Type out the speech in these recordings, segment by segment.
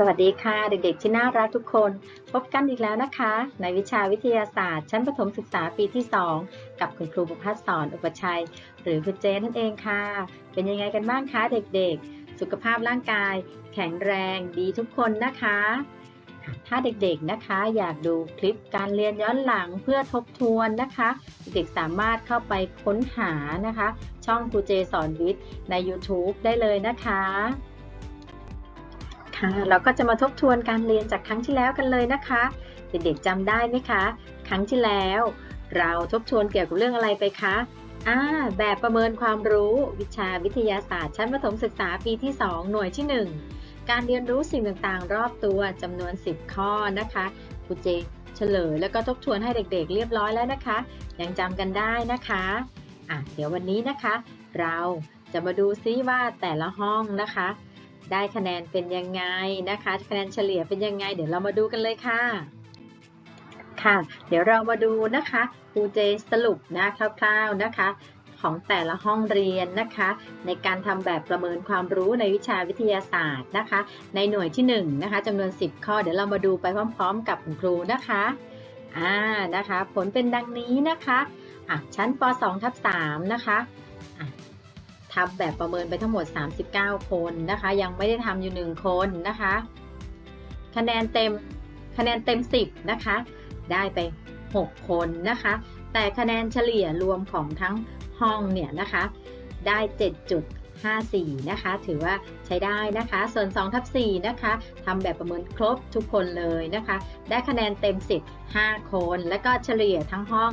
สวัสดีค่ะ เด็กๆ ที่น่ารักทุกคน พบกันอีกแล้วนะคะ ในวิชาวิทยาศาสตร์ ชั้นประถมศึกษาปีที่ 2 กับคุณครูประพัฒสอนอุปชัย หรือคุณเจนนั่นเองค่ะ เป็นยังไงกันบ้างคะเด็กๆ สุขภาพร่างกาย แข็งแรงดีทุกคนนะคะ ถ้าเด็กๆนะคะอยากดูคลิปการเรียนย้อนหลังเพื่อทบทวนนะคะ เด็กๆสามารถเข้าไปค้นหานะคะ ช่องครูเจสอนวิทย์ใน YouTube ได้เลยนะคะ ค่ะเราก็จะมาทบทวนการเรียนจากครั้งที่แล้วกันเลยนะคะ เด็กๆจำได้ไหมคะ ครั้งที่แล้ว เราทบทวนเกี่ยวกับเรื่องอะไรไปคะอ่าแบบประเมินความรู้วิชาวิทยาศาสตร์ชั้นประถมศึกษาปีที่ 2 หน่วยที่ 1 การเรียนรู้สิ่งต่างๆ รอบตัวจำนวน 10 ข้อนะคะครูเจเฉลยแล้วก็ทบทวนให้เด็กๆ เรียบร้อยแล้วนะคะ ยังจำกันได้นะคะอะเดี๋ยววันนี้นะคะ เราจะมาดูซิว่าแต่ละห้องนะคะ ได้คะแนนเป็นยังไงนะคะ คะแนนเฉลี่ยเป็นยังไง เดี๋ยวเรามาดูกันเลยค่ะ ค่ะ เดี๋ยวเรามาดูนะคะครูเจสรุปนะคร่าวๆนะคะของแต่ละห้องเรียนนะคะ ในการทำแบบประเมินความรู้ในวิชาวิทยาศาสตร์นะคะ ในหน่วยที่1นงนะคะจำนวน 10 ข้อเดี๋ยวเรามาดูไปพร้อม ๆ กับคุณครูนะคะอ่านะคะ ผลเป็นดังนี้นะคะอะชั้นป .2 ทับ3นะคะ ทำแบบประเมินไปทั้งหมด 39 คนนะคะ ยังไม่ได้ทำอยู่ 1 คนนะคะ คะแนนเต็มคะแนนเต็ม 10 นะคะ ได้ไป 6 คนนะคะ แต่คะแนนเฉลี่ยรวมของทั้งห้องเนี่ยนะคะ ได้ 7.54 นะคะ ถือว่าใช้ได้นะคะ ส่วน2ทับ4นะคะทำแบบประเมินครบทุกคนเลยนะคะ ได้คะแนนเต็ม 10 5 คน แล้วก็เฉลี่ยทั้งห้อง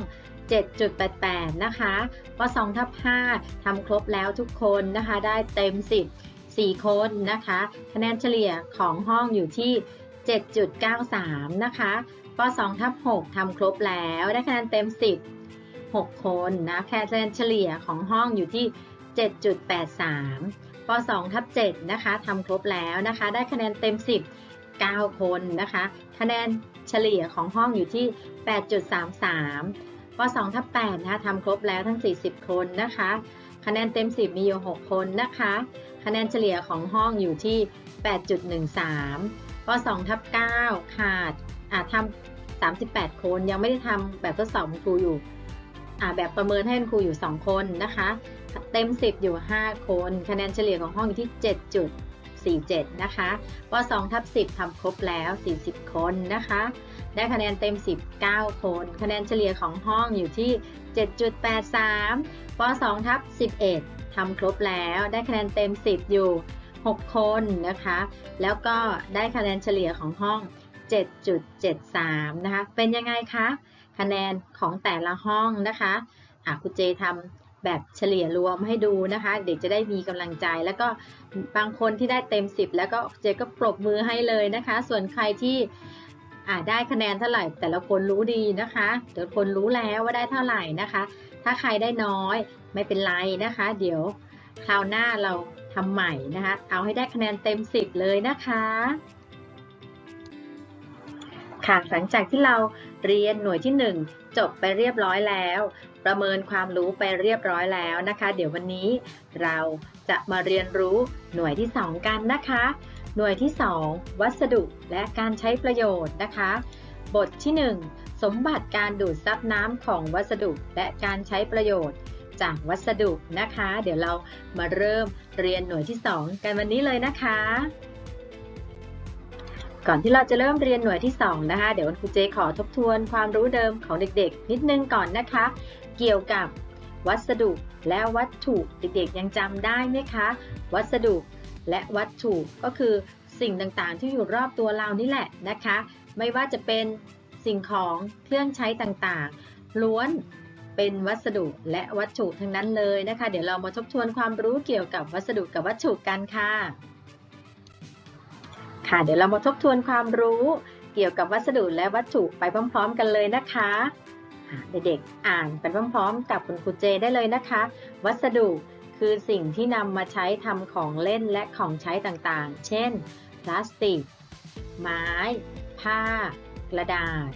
7.88 นะคะป2ทับ5ทำครบแล้วทุกคนนะคะ ได้เต็ม 10 4 คนนะคะ คะแนนเฉลี่ยของห้องอยู่ที่ 7.93 นะคะป2ทับ6ทำครบแล้วได้คะแนนเต็ม 10 6 คนนะคะแนนเฉลี่ยของห้องอยู่ที่ 7.83ป2ทับ7นะคะทำครบแล้วนะคะ ได้คะแนนเต็ม 10 9 คนนะคะ คะแนนเฉลี่ยของห้องอยู่ที่ 8.33 ป2ทับ8นะคะทำครบแล้วทั้ง 40 คนนะคะ คะแนนเต็ม 10 มีอยู่ 6 คนนะคะ คะแนนเฉลี่ยของห้องอยู่ที่ 8.13ป2ทับ9ขาดอ่าทำ38 คนยังไม่ได้ทำแบบทดสอบครูอยู่อ่าแบบประเมินให้คุณครูอยู่ 2 คนนะคะ เต็ม 10 อยู่ 5 คน คะแนนเฉลี่ยของห้องอยู่ที่ 7.47 นะคะป2ทับ10ทำครบแล้ว 40 คนนะคะ ได้คะแนนเต็ม 19 คน คะแนนเฉลี่ยของห้องอยู่ที่ 7.83ป2ทับ11ทำครบแล้วได้คะแนนเต็ม 10 อยู่ 6 คนนะคะ แล้วก็ได้คะแนนเฉลี่ยของห้อง 7.73 นะคะ เป็นยังไงคะ คะแนนของแต่ละห้องนะคะอะคุณเจทำแบบเฉลี่ยรวมให้ดูนะคะ เด็กจะได้มีกำลังใจ แล้วก็บางคนที่ได้เต็ม 10 แล้วก็เจก็ปรบมือให้เลยนะคะ ส่วนใครที่ อ่าได้คะแนนเท่าไหร่ แต่ละคนรู้ดีนะคะแต่ละคนรู้แล้วว่าได้เท่าไหร่นะคะ ถ้าใครได้น้อยไม่เป็นไรนะคะ เดี๋ยวคราวหน้าเราทำใหม่นะคะ เอาให้ได้คะแนนเต็ม 10 เลยนะคะ ค่ะหลังจากที่เราเรียนหน่วยที่ 1 จบไปเรียบร้อยแล้ว ประเมินความรู้ไปเรียบร้อยแล้วนะคะ เดี๋ยววันนี้เราจะมาเรียนรู้หน่วยที่ 2 กันนะคะ หน่วยที่ 2 วัสดุและการใช้ประโยชน์นะคะ บทที่ 1 สมบัติการดูดซับน้ำของวัสดุและการใช้ประโยชน์จากวัสดุนะคะ เดี๋ยวเรามาเริ่มเรียนหน่วยที่ 2 กันวันนี้เลยนะคะ ก่อนที่เราจะเริ่มเรียนหน่วยที่ 2 นะคะ เดี๋ยวครูเจขอทบทวนความรู้เดิมของเด็กๆ นิดนึงก่อนนะคะ เกี่ยวกับวัสดุและวัตถุเด็กๆยังจำได้ไหมคะ วัสดุ และวัตถุก็คือสิ่งต่างๆ ที่อยู่รอบตัวเรานี่แหละนะคะ ไม่ว่าจะเป็นสิ่งของเครื่องใช้ต่างๆ ล้วนเป็นวัสดุและวัตถุทั้งนั้นเลยนะคะ เดี๋ยวเรามาทบทวนความรู้เกี่ยวกับวัสดุกับวัตถุกันค่ะ ค่ะ เดี๋ยวเรามาทบทวนความรู้เกี่ยวกับวัสดุและวัตถุไปพร้อม ๆ กันเลยนะคะเด็กๆอ่านไปพร้อม ๆ กับคุณครูเจได้เลยนะคะ วัสดุ คือสิ่งที่นำมาใช้ทำของเล่นและของใช้ต่างๆ เช่น พลาสติก ไม้ ผ้า กระดาษ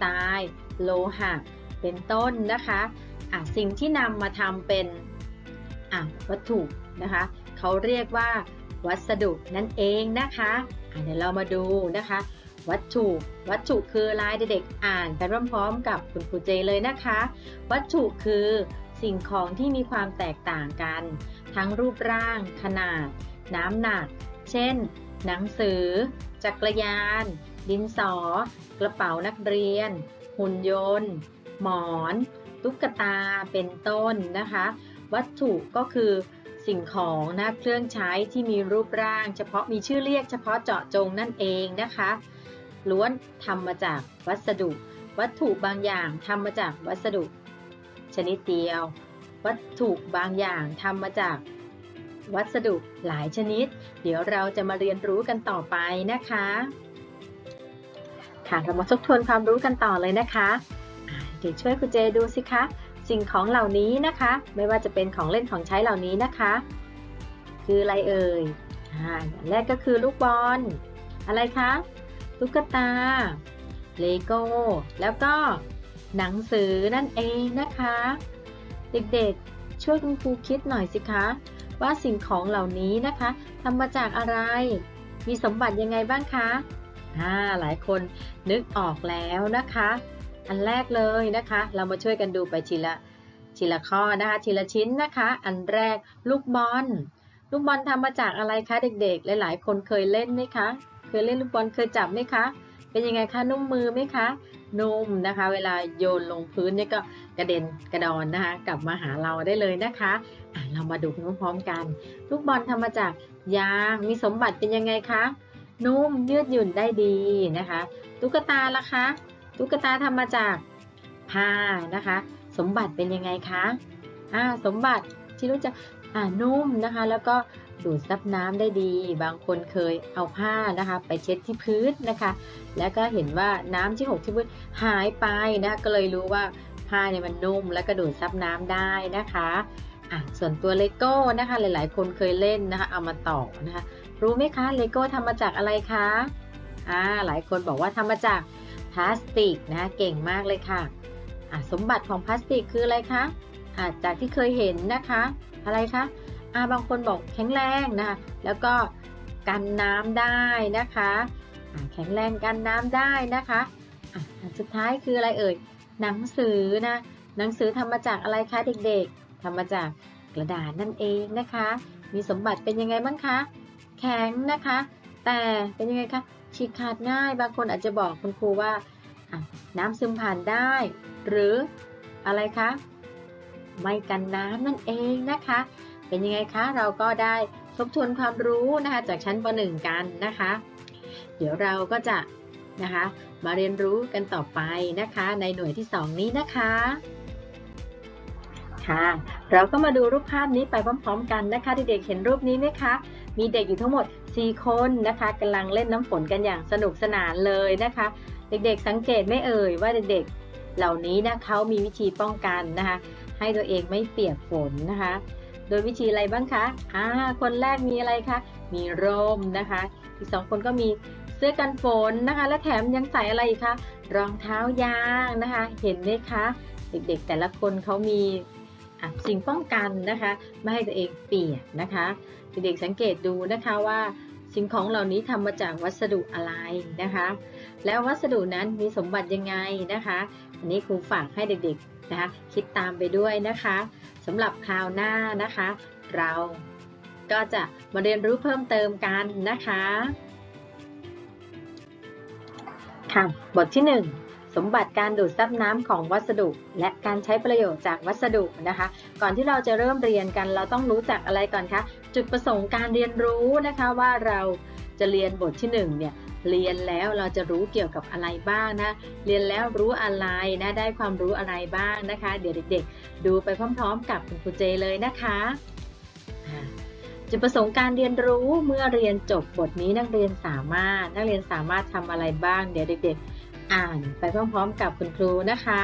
ทราย โลหะ เป็นต้นนะคะอะสิ่งที่นำมาทำเป็นอะวัตถุนะคะ เขาเรียกว่า วัสดุนั่นเองนะคะอะเดี๋ยวเรามาดูนะคะ วัตถุ วัตถุคืออะไรเด็กๆอ่านไปพร้อมๆกับคุณครูเจเลยนะคะ วัตถุคือ สิ่งของที่มีความแตกต่างกัน ทั้งรูปร่าง ขนาด น้ำหนัก เช่น หนังสือ จักรยาน ดินสอ กระเป๋านักเรียน หุ่นยนต์ หมอน ตุ๊กตา เป็นต้นนะคะ วัตถุก็คือสิ่งของนะเครื่องใช้ที่มีรูปร่าง เฉพาะมีชื่อเรียกเฉพาะเจาะจงนั่นเองนะคะล้วนทำมาจากวัสดุ วัตถุบางอย่างทำมาจากวัสดุ ชนิดเดียว วัตถุบางอย่างทำมาจากวัสดุหลายชนิด เดี๋ยวเราจะมาเรียนรู้กันต่อไปนะคะ ค่ะเรามาทบทวนความรู้กันต่อเลยนะคะเดี๋ยวช่วยคุณเจดูสิคะ สิ่งของเหล่านี้นะคะ ไม่ว่าจะเป็นของเล่นของใช้เหล่านี้นะคะ คืออะไรเอ่ยอ่าอย่างแรกก็คือลูกบอล อะไรคะ ตุ๊กตา เลโก้ แล้วก็ หนังสือนั่นเองนะคะ เด็กๆ ช่วยคุณครูคิดหน่อยสิคะ ว่าสิ่งของเหล่านี้นะคะทำมาจากอะไร มีสมบัติยังไงบ้างคะอ่าหลายคนนึกออกแล้วนะคะ อันแรกเลยนะคะ เรามาช่วยกันดูไปทีละทีละข้อนะคะทีละชิ้นนะคะ อันแรกลูกบอลลูกบอลทำมาจากอะไรคะเด็กๆ หลายๆ คนเคยเล่นไหมคะ เคยเล่นลูกบอลเคยจับไหมคะ เป็นยังไงคะนุ่มมือไหมคะ นุ่มนะคะ เวลาโยนลงพื้นเนี่ยก็กระเด็นกระดอนนะคะ กลับมาหาเราได้เลยนะคะะเรามาดูพร้อมๆกัน ลูกบอลทำมาจากยางมีสมบัติเป็นยังไงคะนุ่มยืดหยุ่นได้ดีนะคะ ตุ๊กตาล่ะคะตุ๊กตาทำมาจากผ้านะคะ สมบัติเป็นยังไงคะอ่าสมบัติที่รู้จักอ่านุ่มนะคะ แล้วก็ ดูดซับน้ำได้ดี บางคนเคยเอาผ้านะคะ ไปเช็ดที่พื้นนะคะ แล้วก็เห็นว่าน้ำที่หกที่พื้นหายไปนะคะก็เลยรู้ว่าผ้าเนี่ยมันนุ่มและก็ดูดซับน้ำได้นะคะอะส่วนตัวเลโก้นะคะหลาย ๆ คนเคยเล่นนะคะ เอามาต่อนะคะ รู้ไหมคะเลโก้ทำมาจากอะไรคะอ่าหลายคนบอกว่าทำมาจากพลาสติกนะะเก่งมากเลยค่ะอะสมบัติของพลาสติกคืออะไรคะอะจากที่เคยเห็นนะคะ อะไรคะ อ่าบางคนบอกแข็งแรงนะคะแล้วก็กันน้ำได้นะคะแข็งแรงกันน้ำได้นะคะอันสุดท้ายคืออะไรเอ่ยหนังสือนะหนังสือทำมาจากอะไรคะเด็กๆทำมาจากกระดาษนั่นเองนะคะ มีสมบัติเป็นยังไงบ้างคะแข็งนะคะ แต่เป็นยังไงคะฉีกขาดง่ายบางคนอาจจะบอกคุณครูว่าอะน้ำซึมผ่านได้ หรืออะไรคะไม่กันน้ำนั่นเองนะคะ เป็นยังไงคะเราก็ได้ทบทวนความรู้นะคะจากชั้นป .1 กันนะคะ เดี๋ยวเราก็จะนะคะมาเรียนรู้กันต่อไปนะคะ ในหน่วยที่ 2 นี้นะคะค่ะเราก็มาดูรูปภาพนี้ไปพร้อม ๆ กันนะคะ เด็กๆเห็นรูปนี้ไหมคะ มีเด็กอยู่ทั้งหมด 4 คนนะคะกำลังเล่นน้ำฝนกันอย่างสนุกสนานเลยนะคะ เด็กๆสังเกตไม่เอ่ยว่าเด็กๆเหล่านี้นะเขามีวิธีป้องกันนะคะ ให้ตัวเองไม่เปียกฝนนะคะ โดยวิธีอะไรบ้างคะอ่าคนแรกมีอะไรคะ มีร่มนะคะ อีกสองคนก็มีเสื้อกันฝนนะคะ และแถมยังใส่อะไรอีกคะ รองเท้ายางนะคะ เห็นไหมคะ เด็กๆแต่ละคนเขามีสิ่งป้องกันนะคะ ไม่ให้ตัวเองเปียกนะคะ เด็กๆสังเกตดูนะคะว่าสิ่งของเหล่านี้ทำมาจากวัสดุอะไรนะคะ แล้ววัสดุนั้นมีสมบัติยังไงนะคะ อันนี้ครูฝากให้เด็กๆ นะคะคิดตามไปด้วยนะคะสำหรับคราวหน้านะคะ เราก็จะมาเรียนรู้เพิ่มเติมกันนะคะค่ะบทที่ 1สมบัติการดูดซับน้ำของวัสดุ และการใช้ประโยชน์จากวัสดุนะคะ ก่อนที่เราจะเริ่มเรียนกัน เราต้องรู้จักอะไรก่อนคะ จุดประสงค์การเรียนรู้นะคะว่าเราจะเรียนบทที่1เนี่ย เรียนแล้วเราจะรู้เกี่ยวกับอะไรบ้างนะ เรียนแล้วรู้อะไรนะ ได้ความรู้อะไรบ้างนะคะ เดี๋ยวเด็กๆ ดูไปพร้อมๆ กับคุณครูเจเลยนะคะจุดประสงค์การเรียนรู้เมื่อเรียนจบบทนี้นักเรียนสามารถ นักเรียนสามารถทำอะไรบ้าง เดี๋ยวเด็กๆ อ่านไปพร้อมๆ กับคุณครูนะคะ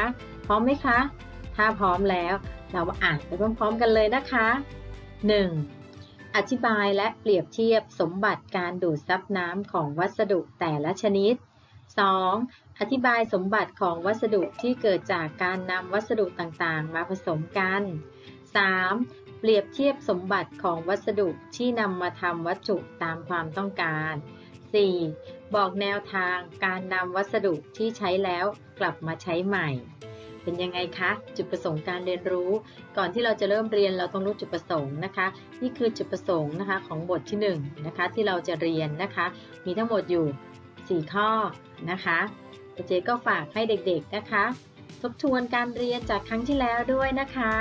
พร้อมไหมคะ ถ้าพร้อมแล้วเรามาอ่านไปพร้อมๆ กันเลยนะคะ 1. อธิบายและเปรียบเทียบสมบัติการดูดซับน้ำของวัสดุแต่ละชนิด 2. อธิบายสมบัติของวัสดุที่เกิดจากการนำวัสดุต่างๆ มาผสมกัน 3. เปรียบเทียบสมบัติของวัสดุที่นำมาทำวัตถุตามความต้องการ 4. บอกแนวทางการนำวัสดุที่ใช้แล้วกลับมาใช้ใหม่ เป็นยังไงคะ จุดประสงค์การเรียนรู้ ก่อนที่เราจะเริ่มเรียนเราต้องรู้จุดประสงค์นะคะ นี่คือจุดประสงค์นะคะของบทที่1นะคะที่เราจะเรียนนะคะ มีทั้งหมดอยู่ 4 ข้อนะคะเจก็ฝากให้เด็กๆนะคะ ทบทวนการเรียนจากครั้งที่แล้วด้วยนะคะ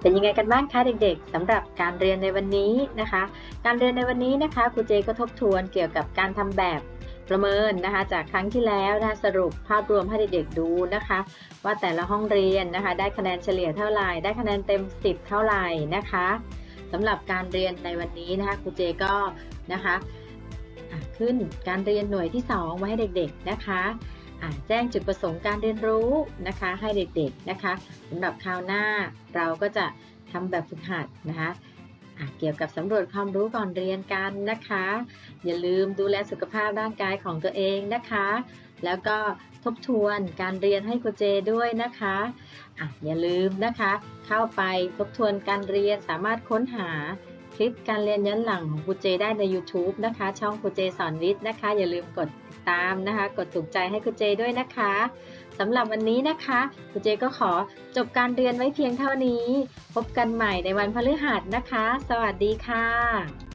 เป็นยังไงกันบ้างคะเด็กๆสำหรับการเรียนในวันนี้นะคะ การเรียนในวันนี้นะคะครูเจก็ทบทวนเกี่ยวกับการทำแบบ ประเมินนะคะจากครั้งที่แล้วนะสรุปภาพรวมให้เด็กๆดูนะคะ ว่าแต่ละห้องเรียนนะคะ ได้คะแนนเฉลี่ยเท่าไหร่ ได้คะแนนเต็ม 10 เท่าไหร่นะคะสำหรับการเรียนในวันนี้นะคะครูเจก็นะคะขึ้นการเรียนหน่วยที่ 2 ไว้ให้เด็กๆนะคะแจ้งจุดประสงค์การเรียนรู้นะคะให้เด็กๆนะคะสำหรับคราวหน้าเราก็จะทำแบบฝึกหัดนะคะ เกี่ยวกับสำรวจความรู้ก่อนเรียนกันนะคะ อย่าลืมดูแลสุขภาพร่างกายของตัวเองนะคะ แล้วก็ทบทวนการเรียนให้ครูเจด้วยนะคะอะอย่าลืมนะคะ เข้าไปทบทวนการเรียนสามารถค้นหาคลิปการเรียนย้อนหลังของครูเจได้ใน YouTube นะคะ ช่องครูเจสอนวิทย์นะคะ อย่าลืมกดติดตามนะคะ กดถูกใจให้ครูเจด้วยนะคะ สำหรับวันนี้นะคะครูเจก็ขอจบการเรียนไว้เพียงเท่านี้ พบกันใหม่ในวันพฤหัสนะคะ สวัสดีค่ะ